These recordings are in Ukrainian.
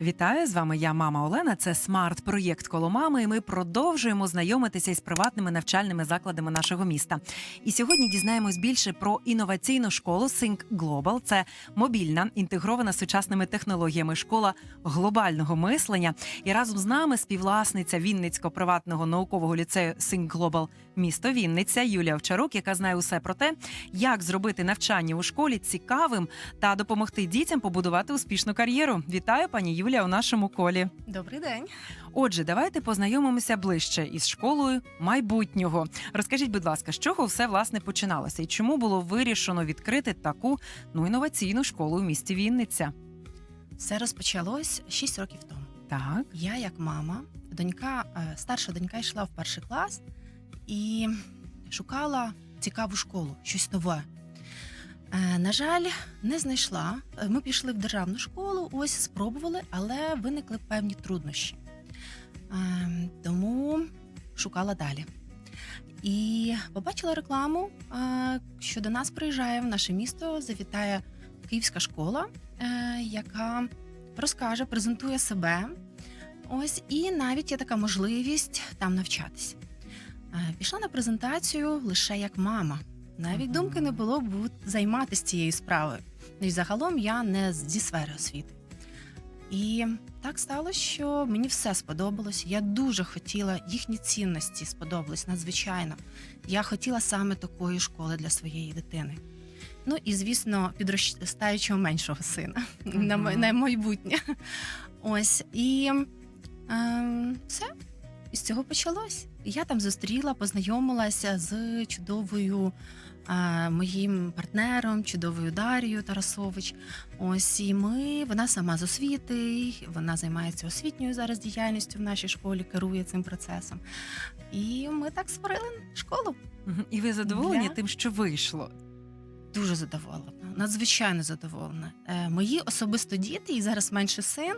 Вітаю з вами. Я мама Олена. Це смарт-проєкт коло мами. І ми продовжуємо знайомитися із приватними навчальними закладами нашого міста. І сьогодні дізнаємось більше про інноваційну школу Think Global. Це мобільна, інтегрована сучасними технологіями школа глобального мислення. І разом з нами співвласниця Вінницького приватного наукового ліцею Think Global місто Вінниця Юлія Овчарук, яка знає усе про те, як зробити навчання у школі цікавим та допомогти дітям побудувати успішну кар'єру. Вітаю, пані Юлія, у нашому колі. Добрий день. Отже, давайте познайомимося ближче із школою майбутнього. Розкажіть, будь ласка, з чого все власне починалося і чому було вирішено відкрити таку ну інноваційну школу у місті Вінниця? Все розпочалось 6 років тому. Так, Я, як мама, донька, е, старша донька йшла в перший клас і шукала цікаву школу, щось нове. Е, На жаль, не знайшла. Е, Ми пішли в державну школу, ось спробували, але виникли певні труднощі. Е, Тому шукала далі. І побачила рекламу, що до нас приїжджає в наше місто, завітає київська школа, яка розкаже, презентує себе. Ось і навіть є така можливість там навчатися. Пішла на презентацію лише як мама. Навіть думки не було б займатися цією справою. Ну і загалом я не зі сфери освіти. І так сталося, що мені все сподобалось. Я дуже хотіла їхні цінності сподобались надзвичайно. Я хотіла саме такої школи для своєї дитини. Ну і звісно, підростаючого меншого сина на, на майбутнє. Ось і ем, все. І з цього почалось. Я там зустріла, познайомилася з чудовою е, моїм партнером, чудовою Дарією Тарасович. Ось і ми, вона сама з освіти, вона займається освітньою зараз діяльністю в нашій школі, керує цим процесом. І ми так створили школу. І ви задоволені Для- тим, що вийшло? Дуже задоволена, надзвичайно задоволена. Е, мої особисто діти, і зараз менший син,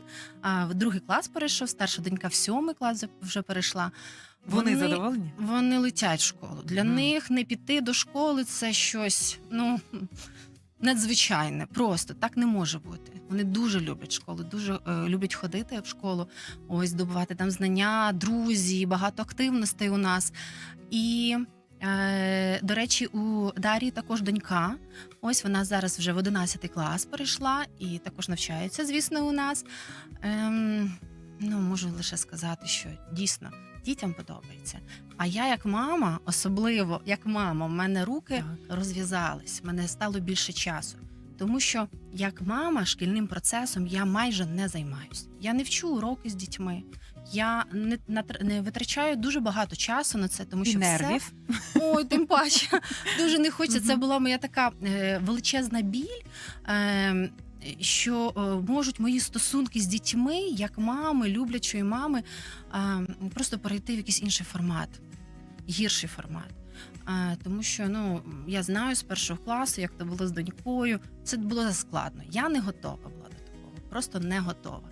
в другий клас перейшов, старша донька в сьомий клас вже перейшла. Вони, задоволені? Вони летять в школу. Для Мгм. них не піти до школи це щось ну надзвичайне. Просто так не може бути. Вони дуже люблять школу, дуже е, люблять ходити в школу, ось здобувати там знання, друзі, багато активностей у нас. І е, до речі, у Дарії також донька. Ось вона зараз вже в 11 клас перейшла і також навчається, звісно, у нас. Ем, ну, можу лише сказати, що дійсно дітям подобається. А я, як мама, особливо як мама, в мене руки Так. розв'язались, в мене стало більше часу. Тому що як мама шкільним процесом я майже не займаюся. Я не вчу уроки з дітьми. Я не, не витрачаю дуже баго часу на це, тому І що все. Ой, тим паче дуже не хочеться. Це була моя така е, величезна біль. Е, що е, можуть мої стосунки з дітьми, як мами, люблячої мами, просто перейти в якийсь інший формат, гірший формат. Тому що ну я знаю з першого класу, як то було з донькою. Це було складно. Я не готова була до такого, просто не готова.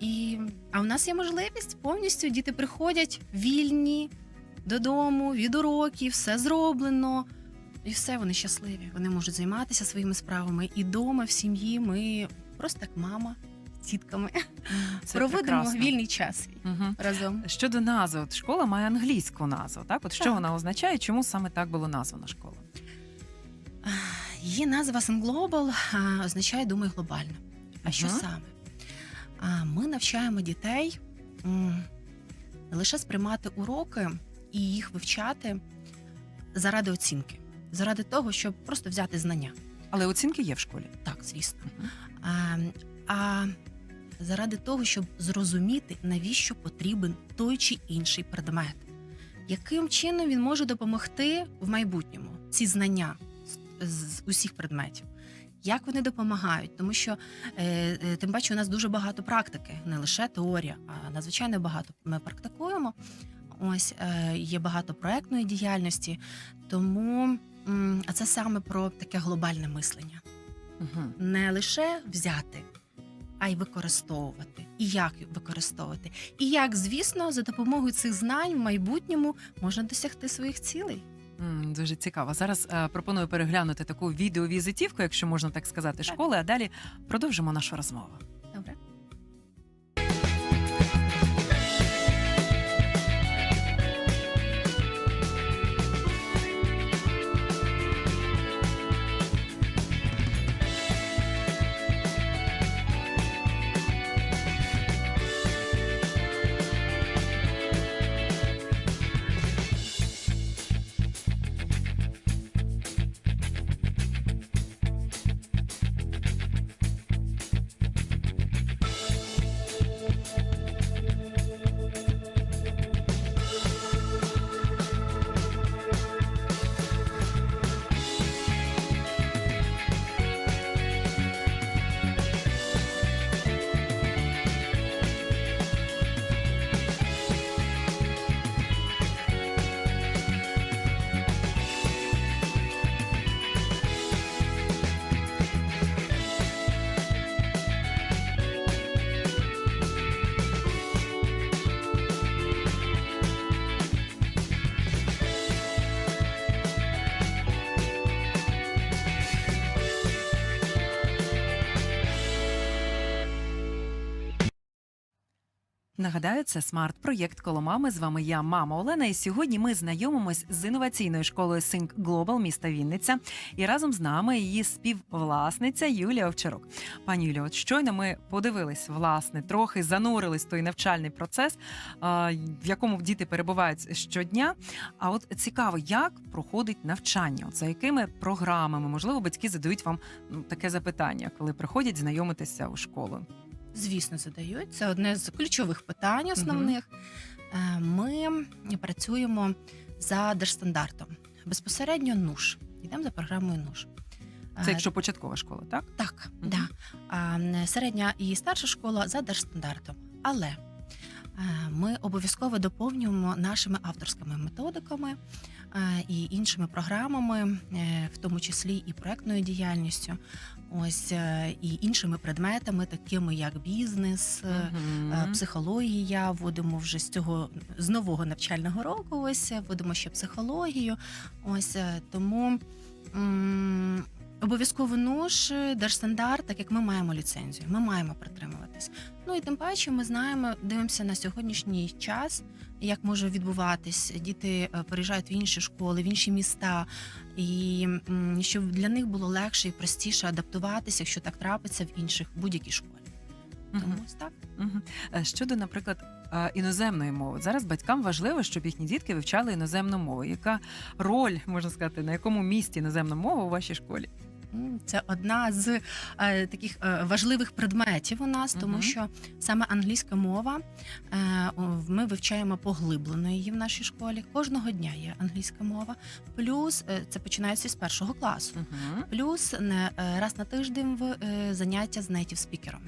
І, а у нас є можливість повністю діти приходять вільні додому, від уроків, все зроблено. І все, вони щасливі. Вони можуть займатися своїми справами. І вдома, в сім'ї ми просто як мама з тітками Це проводимо прекрасно. вільний час Мгм. разом. Щодо назви, от школа має англійську назву. Так, от що Так. вона означає? Чому саме так було названа школа? Її назва Sun Global означає думаю глобально. А що саме? Ми навчаємо дітей не лише сприймати уроки і їх вивчати заради оцінки, заради того, щоб просто взяти знання. Але оцінки є в школі. Так, звісно. А, а заради того, щоб зрозуміти, навіщо потрібен той чи інший предмет, яким чином він може допомогти в майбутньому ці знання з, з усіх предметів. Як вони допомагають, тому що е, е, тим паче у нас дуже багато практики, не лише теорія, а надзвичайно багато ми практикуємо. Ось е, є багато проектної діяльності, тому м, а це саме про таке глобальне мислення Мгм. не лише взяти, а й використовувати. І як використовувати. І як, звісно, за допомогою цих знань в майбутньому можна досягти своїх цілей. М, Дуже цікаво. Зараз е, пропоную переглянути таку відеовізитівку, якщо можна так сказати, школи, а далі продовжимо нашу розмову. Нагадаю, це смарт-проєкт коло мами. З вами я, мама Олена. І сьогодні ми знайомимось з інноваційною школою Think Global міста Вінниця. І разом з нами її співвласниця Юлія Овчарук. Пані Юлія, от щойно ми подивились, власне, трохи занурились той навчальний процес, в якому діти перебувають щодня. А от цікаво, як проходить навчання? За якими програмами? Можливо, батьки задають вам ну, таке запитання, коли приходять знайомитися у школу. Звісно, задають. Це одне з ключових питань основних. Е, Ми працюємо за держстандартом. Безпосередньо НУШ. Йдемо за програмою НУШ. Це Е, якщо початкова школа, так? Так, да. Середня і старша школа за держстандартом. Але ми обов'язково доповнюємо нашими авторськими методиками е, і іншими програмами, е, в тому числі і проектною діяльністю, ось е, і іншими предметами, такими як бізнес. е. Е, Психологія вводимо вже з цього з нового навчального року. Ось е, вводимо ще психологію. Ось е, тому обов'язково НУШ, е, держстандарт, так як ми маємо ліцензію, ми маємо притримуватись. Ну і тим паче ми знаємо, дивимося на сьогоднішній час, як може відбуватись. Діти е, переїжджають в інші школи, в інші міста, і щоб для них було легше і простіше адаптуватися, якщо так трапиться в інших будь-якій школі. Тому ось так. Е, Щодо, наприклад, іноземної мови, зараз батькам важливо, щоб їхні дітки вивчали іноземну мову. Яка роль можна сказати, на якому місці іноземна мова у вашій школі? Це одна з е, таких е, важливих предметів у нас, тому Мгм. що саме англійська мова е, о, ми вивчаємо поглиблено її в нашій школі. Кожного дня є англійська мова. Плюс е, це починається з першого класу. Мгм. Плюс не е, раз на тиждень в е, заняття з нейтів спікером.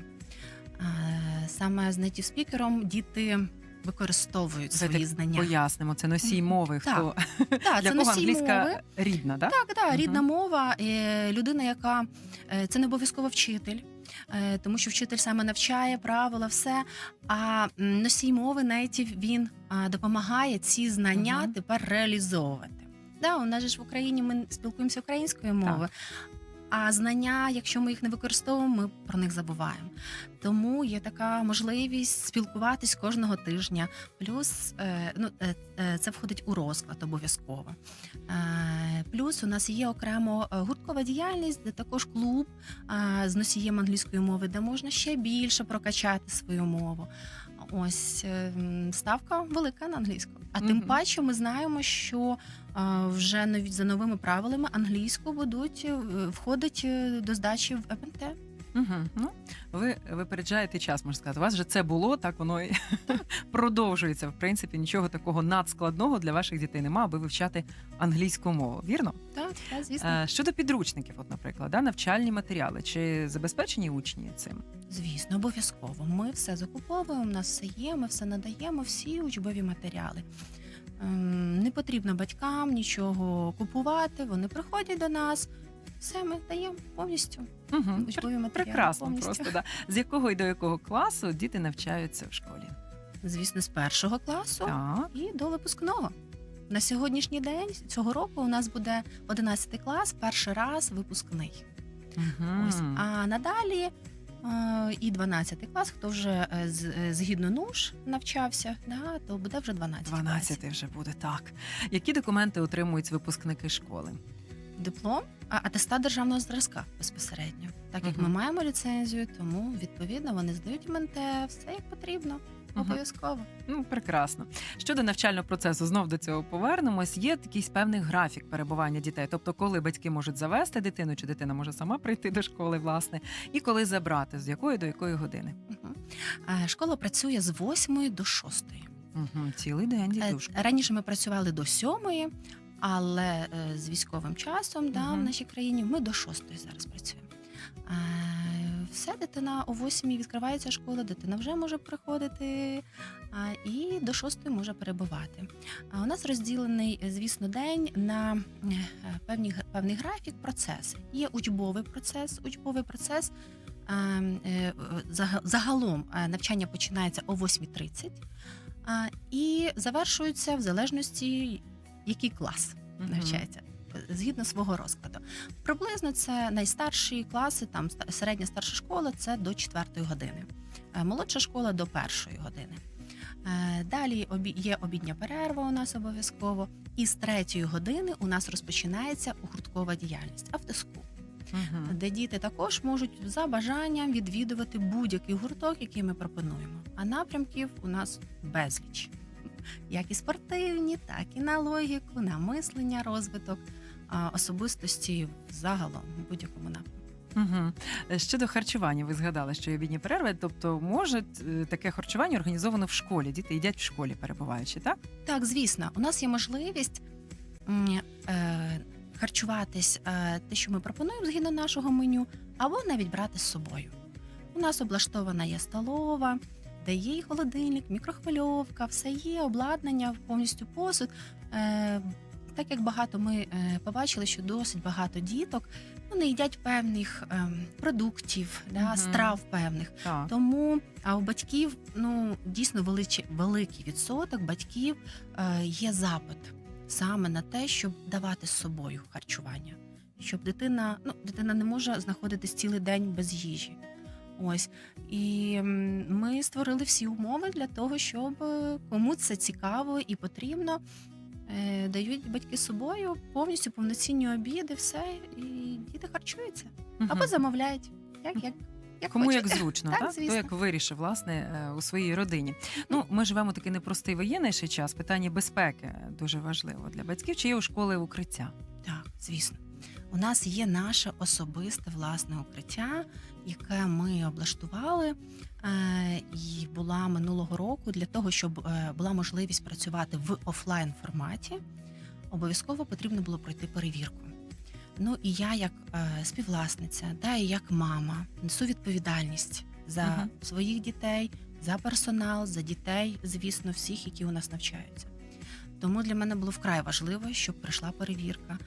Саме з нейтів спікером діти використовують Це свої знання. Пояснимо, це носій мови. Так. Хто Так, для це кого носій англійська мови. рідна, так? Так, так, Мгм. рідна мова. Людина, яка е, це не обов'язково вчитель, е, тому що вчитель саме навчає правила, все. А носій мови нейтів він допомагає ці знання Мгм. тепер реалізовувати. Да, у нас же ж в Україні ми спілкуємося українською мовою. А знання, якщо ми їх не використовуємо, ми про них забуваємо. Тому є така можливість спілкуватись кожного тижня. Плюс е, ну, е, е, це входить у розклад обов'язково. Плюс у нас є окремо гурткова діяльність, де також клуб з носієм англійської мови, де можна ще більше прокачати свою мову. Ось е, ставка велика на англійську. А тим Мгм. паче ми знаємо, що вже нові за новими правилами англійську будуть е, входить е, до здачі в ЕПНТ. Угу. Ну, ви випереджаєте час, можна сказати. У вас вже це було, так воно і продовжується. В принципі, нічого такого надскладного для ваших дітей нема, аби вивчати англійську мову. Вірно? Так, так, звісно. Е, Щодо підручників, от, наприклад, да, навчальні матеріали, чи забезпечені учні цим? Звісно, обов'язково. Ми все закуповуємо, у нас все є, ми все надаємо, всі учбові матеріали. Ем, Не потрібно батькам нічого купувати. Вони приходять до нас, все ми даємо повністю. Угу. Прекрасно, повністю. просто да. З якого і до якого класу діти навчаються в школі? Звісно, з першого класу Так. і до випускного. На сьогоднішній день цього року у нас буде 11 клас, перший раз випускний. Угу. Ось. А надалі е, і 12 клас, хто вже е, з- е, згідно НУШ навчався, да, то буде вже 12. 12 вже буде так. Які документи отримують випускники школи? Диплом, а атестат державного зразка безпосередньо. Так як Мгм. ми маємо ліцензію, тому відповідно вони здають МНТ, все як потрібно. Мгм. Обов'язково. Ну, прекрасно. Щодо навчального процесу, знов до цього повернемось. Є якийсь певний графік перебування дітей, тобто, коли батьки можуть завести дитину, чи дитина може сама прийти до школи, власне, і коли забрати, з якої до якої години. Мгм. Е, Школа працює з 8 до 6. Угу. Цілий день Е, дідушка. Раніше ми працювали до 7, але е, з військовим часом да, в нашій країні ми до 6 зараз працюємо. Е, Все, дитина о 8 відкривається школа, дитина вже може приходити і до 6 може перебувати. А у нас розділений, е, звісно, день на певні, певний графік, процес. Є учбовий процес. Учбовий процес е, е, загалом навчання починається о 8.30 а, і завершуються в залежності, який клас навчається. Згідно свого розкладу, приблизно це найстарші класи, там середня старша школа це до 4 години, Е, молодша школа до 1 години. Е, Далі є обідня перерва у нас обов'язково, і з 3 години у нас розпочинається гурткова діяльність автоску Мгм. де діти також можуть за бажанням відвідувати будь-який гурток, який ми пропонуємо. А напрямків у нас безліч. Як і спортивні, так і на логіку, на мислення, розвиток особистості загалом в будь-якому напрямку. Угу. Щодо харчування, ви згадали, що є обідні перерви, тобто може е, таке харчування організовано в школі. Діти їдять в школі, перебуваючи, так? Так, звісно, у нас є можливість е, харчуватись те, що ми пропонуємо згідно нашого меню, або навіть брати з собою. У нас облаштована є столова, де є і холодильник, мікрохвильовка, все є, обладнання, повністю посуд. Е, так як багато ми е, побачили, що досить багато діток вони їдять певних ем, продуктів, да, Мгм. страв певних. Так. Тому а у батьків ну дійсно величі, великий відсоток батьків е, є запит саме на те, щоб давати з собою харчування, щоб дитина, ну дитина не може знаходитись цілий день без їжі. Ось і ми створили всі умови для того, щоб е, кому це цікаво і потрібно. е, Дають батьки з собою повністю повноцінні обіди, все, і діти харчуються або замовляють. Як, як, як Кому хочуть. як зручно, Так, так? звісно. То як вирішив, власне, е, у своїй родині. Ну, ми живемо такий непростий воєнний ще час. Питання безпеки дуже важливо для батьків. Чи є у школи укриття? Так, звісно. У нас є наше особисте власне укриття, яке ми облаштували е, і була минулого року для того, щоб е, була можливість працювати в офлайн форматі. Обов'язково потрібно було пройти перевірку. Ну і я, як е, співвласниця, да, і як мама, несу відповідальність за Мгм. своїх дітей, за персонал, за дітей, звісно, всіх, які у нас навчаються. Тому для мене було вкрай важливо, щоб прийшла перевірка,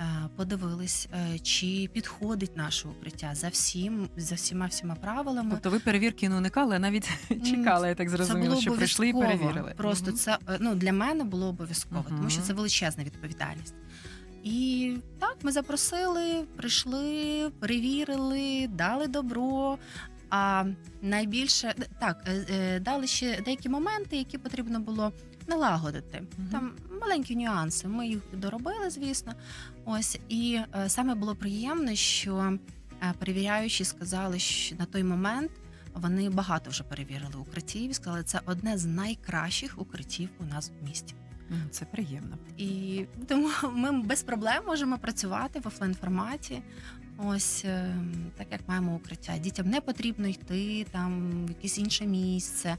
е, подивились, е, чи підходить наше укриття за всім, за всіма всіма правилами. Тобто ви перевірки не уникали, а навіть чекали, я так зрозуміла, що прийшли і перевірили. Просто Мгм. це е, ну для мене було обов'язково, Мгм. тому що це величезна відповідальність. І так, ми запросили, прийшли, перевірили, дали добро. А найбільше так, дали ще деякі моменти, які потрібно було налагодити. Мгм. Там маленькі нюанси. Ми їх доробили, звісно. Ось і е, саме було приємно, що е, перевіряючі сказали, що на той момент вони багато вже перевірили укриттів і сказали, це одне з найкращих укриттів у нас в місті. Це приємно. І тому ми без проблем можемо працювати в офлайн форматі. Ось е, так як маємо укриття. Дітям не потрібно йти там в якесь інше місце.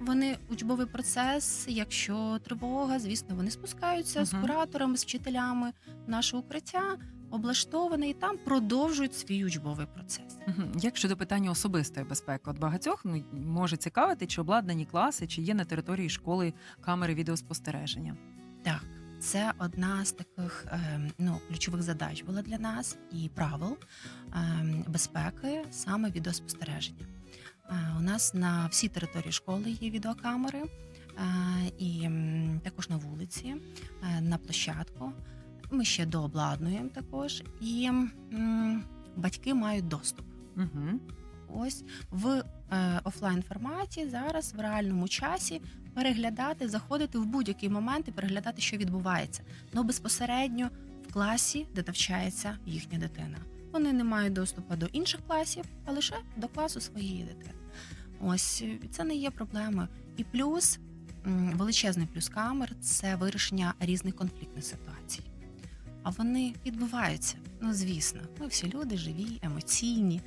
Вони учбовий процес, якщо тривога, звісно, вони спускаються з Мгм. кураторами, з вчителями в наше укриття, облаштоване, і там продовжують свій учбовий процес. Мгм. Як щодо питання особистої безпеки, от багатьох ну, може цікавити, чи обладнані класи, чи є на території школи камери відеоспостереження. Так, це одна з таких е, ну, ключових задач була для нас і правил е, безпеки саме відеоспостереження. У нас на всій території школи є відеокамери, і також на вулиці, е, на площадку. Ми ще дообладнуємо також, і батьки мають доступ. Угу. Ось в е, офлайн форматі зараз в реальному часі переглядати, заходити в будь-який момент і переглядати, що відбувається. Ну безпосередньо в класі, де навчається їхня дитина. Вони не мають доступу до інших класів, а лише до класу своєї дитини. Ось е, це не є проблемою. І плюс величезний плюс камер це вирішення різних конфліктних ситуацій. А вони відбуваються. Ну, звісно, ми всі люди живі, емоційні.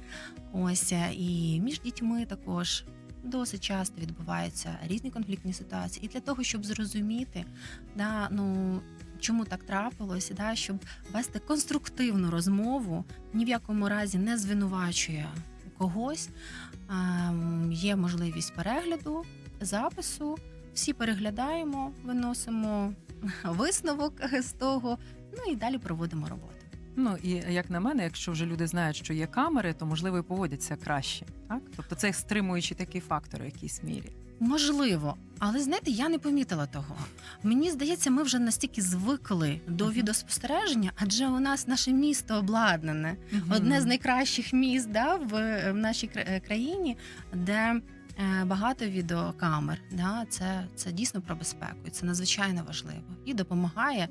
Ось е, і між дітьми також досить часто відбуваються різні конфліктні ситуації. І для того, щоб зрозуміти, да, ну чому так трапилось, да, щоб вести конструктивну розмову, ні в якому разі не звинувачує когось. ем, Є можливість перегляду, запису. Всі переглядаємо, виносимо висновок з того, ну і далі проводимо роботу. Ну і як на мене, якщо вже люди знають, що є камери, то можливо і поводяться краще. Так, тобто це стримуючі такий фактор у якійсь мірі. Можливо, але знаєте, я не помітила того. Мені здається, ми вже настільки звикли до Мгм. відеоспостереження, адже у нас наше місто обладнане, одне з найкращих міст да, в, в нашій е, країні, де е, багато відеокамер. Да, це, це дійсно про безпеку, і це надзвичайно важливо і допомагає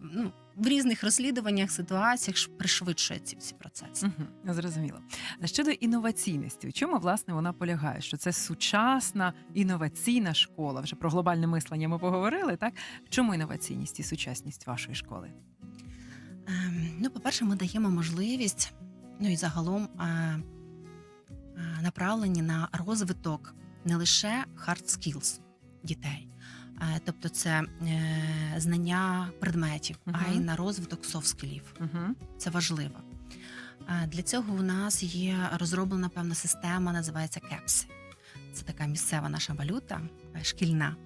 ну, в різних розслідуваннях, ситуаціях пришвидшує ці всі процеси. Угу, зрозуміло. А щодо інноваційності, в чому власне вона полягає? Що це сучасна інноваційна школа? Вже про глобальне мислення ми поговорили. Так в чому інноваційність і сучасність вашої школи? Ем, Ну, по-перше, ми даємо можливість, ну і загалом е, е, направлені на розвиток не лише hard skills дітей, тобто це е, знання предметів, а й на розвиток soft скілів. Угу. Це важливо. Для цього у нас є розроблена певна система, називається кепси. Це така місцева наша валюта, е, шкільна.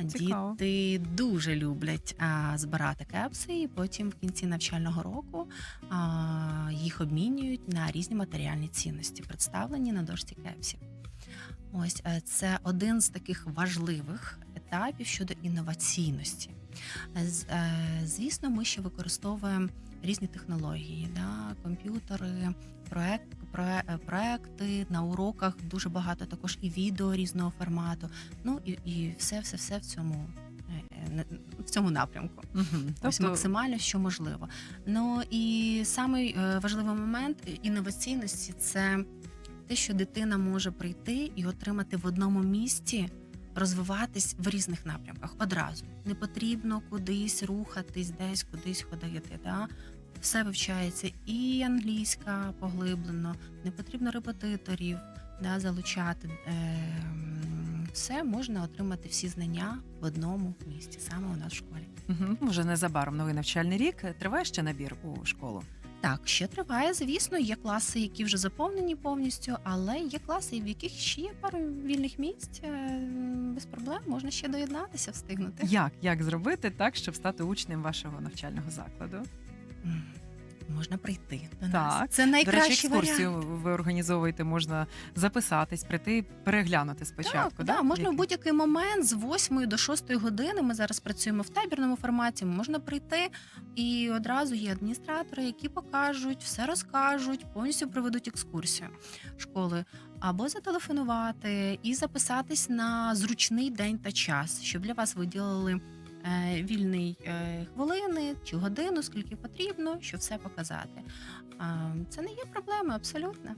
А Цікаво. Діти дуже люблять а, збирати кепси, і потім в кінці навчального року а, їх обмінюють на різні матеріальні цінності, представлені на дошці кепсів. Ось е, це один з таких важливих етапів щодо інноваційності. Е, Звісно, ми ще використовуємо різні технології, да, комп'ютери, проект, проекти на уроках дуже багато також і відео різного формату. Ну і, і все, все, все в цьому. е, е, В цьому напрямку, Угу. ось максимально, що можливо. Ну і самий е, важливий момент інноваційності це те, що дитина може прийти і отримати в одному місці, розвиватись в різних напрямках одразу. Не потрібно кудись рухатись, десь кудись ходити. Да? Все вивчається і англійська поглиблено, не потрібно репетиторів да, залучати. Е, все можна отримати всі знання в одному місці, саме у нас в школі. Угу. Вже незабаром новий навчальний рік. Триває ще набір у школу. Так, ще триває, звісно, є класи, які вже заповнені повністю, але є класи, в яких ще є пару вільних місць. Без проблем можна ще доєднатися, встигнути. Як? Як зробити так, щоб стати учнем вашого навчального закладу? Можна прийти до Так. нас. Це До речі, екскурсію варіант. ви організовуєте, можна записатись, прийти, переглянути спочатку. Так, да? да, можна в будь-який момент з 8 до 6 години. Ми зараз працюємо в табірному форматі. Можна прийти і одразу є адміністратори, які покажуть, все розкажуть, повністю проведуть екскурсію школи. Або зателефонувати і записатись на зручний день та час, щоб для вас виділили е, вільний е, хвилини чи годину, скільки потрібно, щоб все показати. Це не є проблеми абсолютно.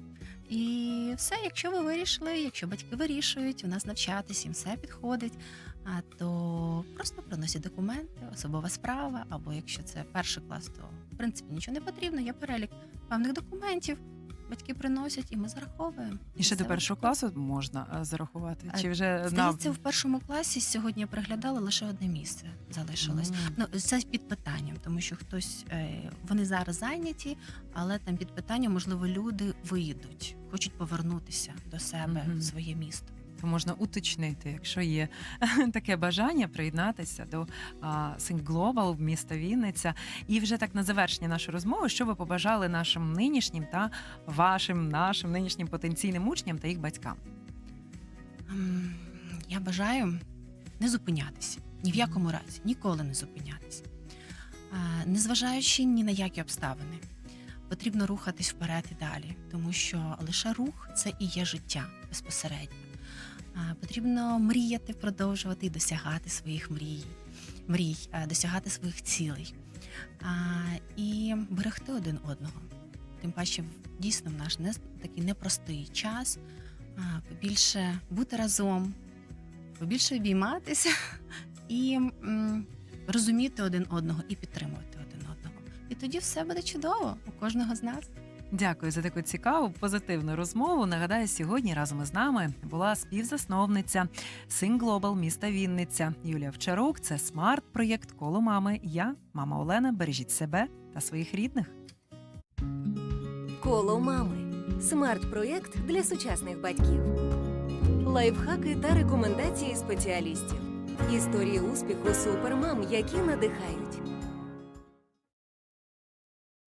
І все, якщо ви вирішили, якщо батьки вирішують у нас навчатись, їм все підходить, то просто приносять документи, особова справа, або якщо це перший клас, то в принципі нічого не потрібно. Є перелік певних документів. Батьки приносять, і ми зараховуємо. І ще до першого класу можна е, зарахувати? Чи вже Здається, в першому класі сьогодні я приглядала лише одне місце залишилось. Mm. Ну, це під питанням, тому що хтось е, вони зараз зайняті, але там під питанням, можливо, люди виїдуть, хочуть повернутися до себе в своє місто. То можна уточнити, якщо є таке бажання приєднатися до Think Global в міста Вінниця. І вже так на завершення нашої розмови, що ви побажали нашим нинішнім та вашим нашим нинішнім потенційним учням та їх батькам. Ем, Я бажаю не зупинятися. Ні в якому разі, ніколи не зупинятися. Незважаючи ні на які обставини, потрібно рухатись вперед і далі, тому що лише рух це і є життя безпосередньо. Потрібно мріяти, продовжувати і досягати своїх мрій, мрій, досягати своїх цілей і берегти один одного. Тим паче, дійсно, в наш не такий непростий час побільше бути разом, побільше обійматися і розуміти один одного і підтримувати один одного. І тоді все буде чудово у кожного з нас. Дякую за таку цікаву позитивну розмову. Нагадаю, сьогодні разом із нами була співзасновниця Sing Global міста Вінниця Юлія Вчарук. Це смарт-проєкт коло мами. Я, мама Олена. Бережіть себе та своїх рідних. Коло мами. Смарт-проєкт для сучасних батьків. Лайфхаки та рекомендації спеціалістів. Історії успіху супермам, які надихають.